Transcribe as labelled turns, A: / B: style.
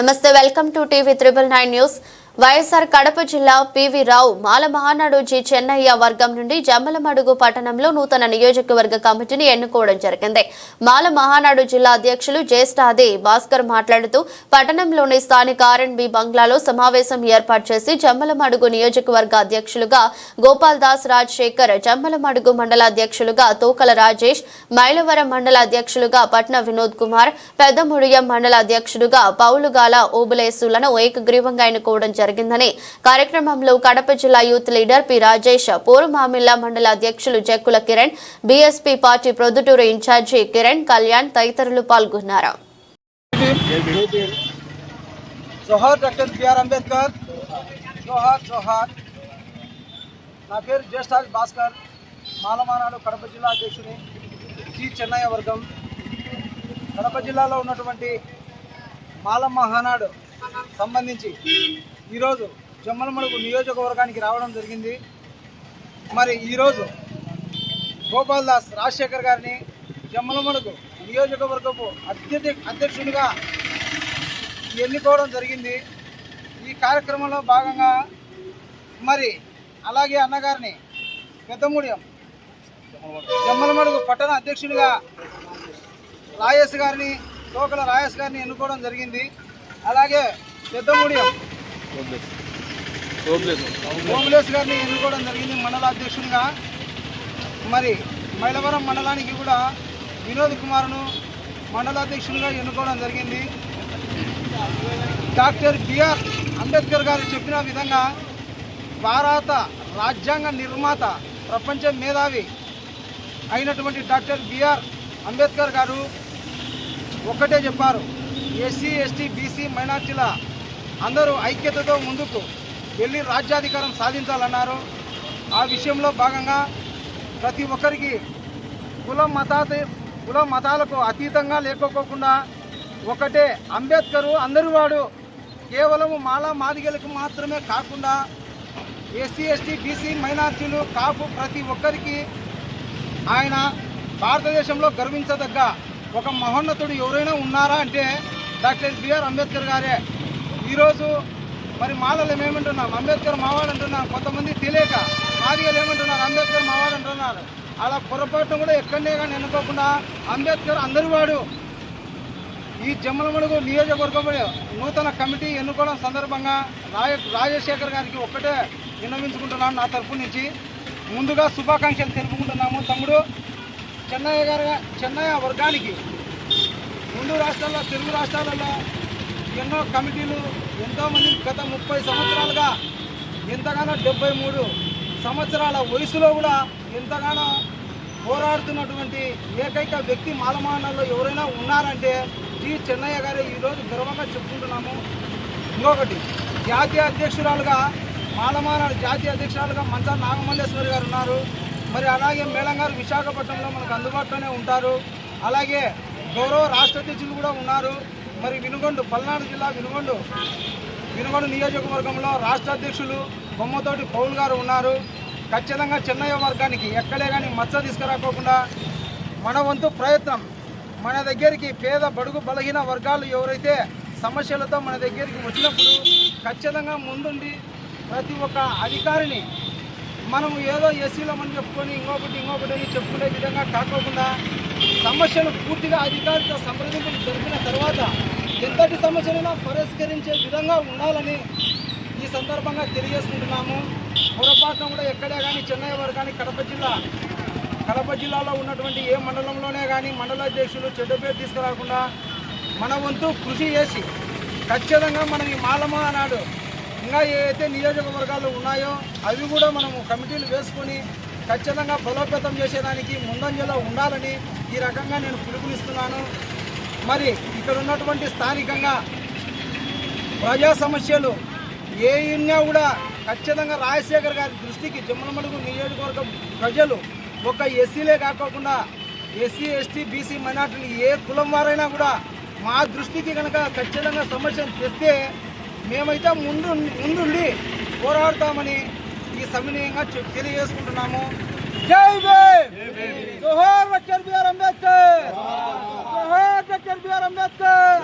A: నమస్తే welcome to TV triple nine news YSR Kadapa జిల్లా PV Rao Mala Mahanadu Chennaiah వర్గం నుండి జమ్మలమడుగు పట్టణంలో నూతన నియోజకవర్గ కమిటీని ఎన్నుకోవడం జరిగింది. మాల మహానాడు జిల్లా అధ్యక్షులు జ్యేష్ఠాది భాస్కర్ మాట్లాడుతూ పట్టణంలోని స్థానిక ఆర్ఎండ్బి బంగ్లాలో సమావేశం ఏర్పాటు చేసి జమ్మలమడుగు నియోజకవర్గ అధ్యక్షులుగా గోపాల్ దాస్ రాజశేఖర్ జమ్మలమడుగు మండల అధ్యక్షులుగా తోకల రాజేష్ మైలవరం మండల అధ్యక్షులుగా పట్న వినోద్ కుమార్ పెద్దముడియం మండల అధ్యక్షుడుగా పౌలుగాల ఓబులేసులను ఏకగ్రీవంగా ఎన్నుకోవడం జరిగిందని. కార్యక్రమంలో కడప జిల్లా యూత్ లీడర్ పి రాజేష్ పూర్వమామిల్లా మండల అధ్యక్షులు Jakkula Kiran B S P party Proddatur in-charge Kiran Kalyan తదితరులు పాల్గొన్నారు.
B: జోహార్ డాక్టర్ బిఆర్ అంబేద్కర్. జోహార్ జోహార్. నా పేరు జ్యేష్ఠాజ్ భాస్కర్. మాలమానాడు కడప జిల్లా అధ్యక్షుని జి చెన్నయ్య వర్గం. కడప జిల్లాలో ఉన్నటువంటి మాల మహానాడు సంబంధించి ఈరోజు జమ్మలమడుగు నియోజకవర్గానికి రావడం జరిగింది. మరి ఈరోజు గోపాల్ దాస్ రాజశేఖర్ గారిని జమ్మలమడుగు నియోజకవర్గపు అత్యధిక అధ్యక్షుడిగా ఎన్నుకోవడం జరిగింది. ఈ కార్యక్రమంలో భాగంగా మరి అలాగే అన్నగారిని పెద్దముడియం జమ్మలమడుగు పట్టణ అధ్యక్షుడిగా రాయేష్ గారిని తోకల రాయేష్ గారిని ఎన్నుకోవడం జరిగింది. అలాగే హోమ్లెస్ ఓంబులేష్ గారిని ఎన్నుకోవడం జరిగింది మండల అధ్యక్షుడిగా మరి మైలవరం మండలానికి కూడా వినోద్ కుమార్ను మండల అధ్యక్షుడిగా ఎన్నుకోవడం జరిగింది. డాక్టర్ బిఆర్ అంబేద్కర్ గారు చెప్పిన విధంగా భారత రాజ్యాంగ నిర్మాత ప్రపంచ మేధావి అయినటువంటి డాక్టర్ బిఆర్ అంబేద్కర్ గారు ఒక్కటే చెప్పారు. ఎస్సీ ఎస్టీ బీసీ మైనార్టీల అందరూ ఐక్యతతో ముందుకు వెళ్ళి రాజ్యాధికారం సాధించాలన్నారు. ఆ విషయంలో భాగంగా ప్రతి ఒక్కరికి కుల మతాత కుల మతాలకు అతీతంగా లేకపోకుండా ఒకటే అంబేద్కరు అందరి వాడు కేవలం మాల మాదిగలకు మాత్రమే కాకుండా ఎస్సీ ఎస్టీ బీసీ మైనార్టీలు కాపు ప్రతి ఒక్కరికి ఆయన భారతదేశంలో గర్వించదగ్గ ఒక మహోన్నతుడు ఎవరైనా ఉన్నారా అంటే డాక్టర్ బిఆర్ అంబేద్కర్ గారే. ఈరోజు మరి మాలలు ఏమంటున్నాం అంబేద్కర్ మావాడు అంటున్నాం కొంతమంది తెలియక మాదిగలు ఏమంటున్నారు అంబేద్కర్ మావాడు అంటున్నారు. అలా పొరపాటును కూడా ఎక్కడనే కానీ ఎన్నుకోకుండా అంబేద్కర్ అందరి వాడు ఈ జమ్మలమడుగు నియోజకవర్గంలో నూతన కమిటీ ఎన్నుకోవడం సందర్భంగా రాజ రాజశేఖర్ గారికి ఒక్కటే విన్నవించుకుంటున్నాను నా తరపు నుంచి. ముందుగా శుభాకాంక్షలు తెలుపుకుంటున్నాము. తమ్ముడు చెన్నయ్య గారు చెన్నయ్య వర్గానికి ముందు రాష్ట్రాల్లో తెలుగు రాష్ట్రాలలో ఎన్నో కమిటీలు ఎంతోమంది గత ముప్పై సంవత్సరాలుగా ఎంతగానో డెబ్బై మూడు సంవత్సరాల వయసులో కూడా ఎంతగానో పోరాడుతున్నటువంటి ఏకైక వ్యక్తి మాలమానాల్లో ఎవరైనా ఉన్నారంటే జి చెన్నయ్య గారే ఈరోజు గర్వంగా చెప్పుకుంటున్నాము. ఇంకొకటి జాతీయ అధ్యక్షురాలుగా మాలమాన జాతీయ అధ్యక్షురాలుగా మంచా నాగమల్లేశ్వరి గారు ఉన్నారు. మరి అలాగే మేళం గారు విశాఖపట్నంలో మనకు అందుబాటులోనే ఉంటారు. అలాగే గౌరవ రాష్ట్ర అధ్యక్షులు కూడా ఉన్నారు. మరి వినుగొండు పల్నాడు జిల్లా వినుగొండు. వినుగొండు నియోజకవర్గంలో రాష్ట్ర అధ్యక్షులు బొమ్మతోటి పౌల్ గారు ఉన్నారు. ఖచ్చితంగా చిన్నయ్య వర్గానికి ఎక్కడే కానీ మచ్చ తీసుకురాకోకుండా మన వంతు ప్రయత్నం. మన దగ్గరికి పేద బడుగు బలహీన వర్గాలు ఎవరైతే సమస్యలతో మన దగ్గరికి వచ్చినప్పుడు ఖచ్చితంగా ముందుండి ప్రతి ఒక్క అధికారిని మనం ఏదో ఎస్సీలో మనం చెప్పుకొని ఇంకొకటి ఇంకొకటి అని చెప్పుకునే విధంగా కాకోకుండా సమస్యలు పూర్తిగా అధికారిక సంప్రదింపులు జరిపిన తర్వాత ఎంతటి సమస్యలైనా పరిష్కరించే విధంగా ఉండాలని ఈ సందర్భంగా తెలియజేసుకుంటున్నాము. పొరపాటున కూడా ఎక్కడే కానీ చెన్నై వారు కానీ కడప జిల్లా కడప జిల్లాలో ఉన్నటువంటి ఏ మండలంలోనే కానీ మండల అధ్యక్షులు చెడ్డ పేరు తీసుకురాకుండా మన వంతు కృషి చేసి ఖచ్చితంగా మనం ఈ మాలమా అన్నాడు ఇంకా ఏవైతే నియోజకవర్గాలు ఉన్నాయో అవి కూడా మనము కమిటీలు వేసుకొని ఖచ్చితంగా బలోపేతం చేసేదానికి ముందంజలో ఉండాలని ఈ రకంగా నేను పిలుపునిస్తున్నాను. మరి ఇక్కడ ఉన్నటువంటి స్థానికంగా ప్రజా సమస్యలు ఏ ఉన్నా కూడా ఖచ్చితంగా రాజశేఖర్ గారి దృష్టికి జమ్మలమడుగు నియోజకవర్గం ప్రజలు ఒక ఎస్సీలే కాకోకుండా ఎస్సీ ఎస్టీ బీసీ మైనార్టీలు ఏ కులం వారైనా కూడా మా దృష్టికి కనుక ఖచ్చితంగా సమస్యను తెస్తే మేమైతే ముందు ముందుండి పోరాడతామని ఈ సమన్వయంగా చె- తెలియజేసుకుంటున్నాము. జై భీమ్! జోహార్ డాక్టర్ బిఆర్ అంబేద్కర్! జోహార్ డాక్టర్ బిఆర్ అంబేద్కర్!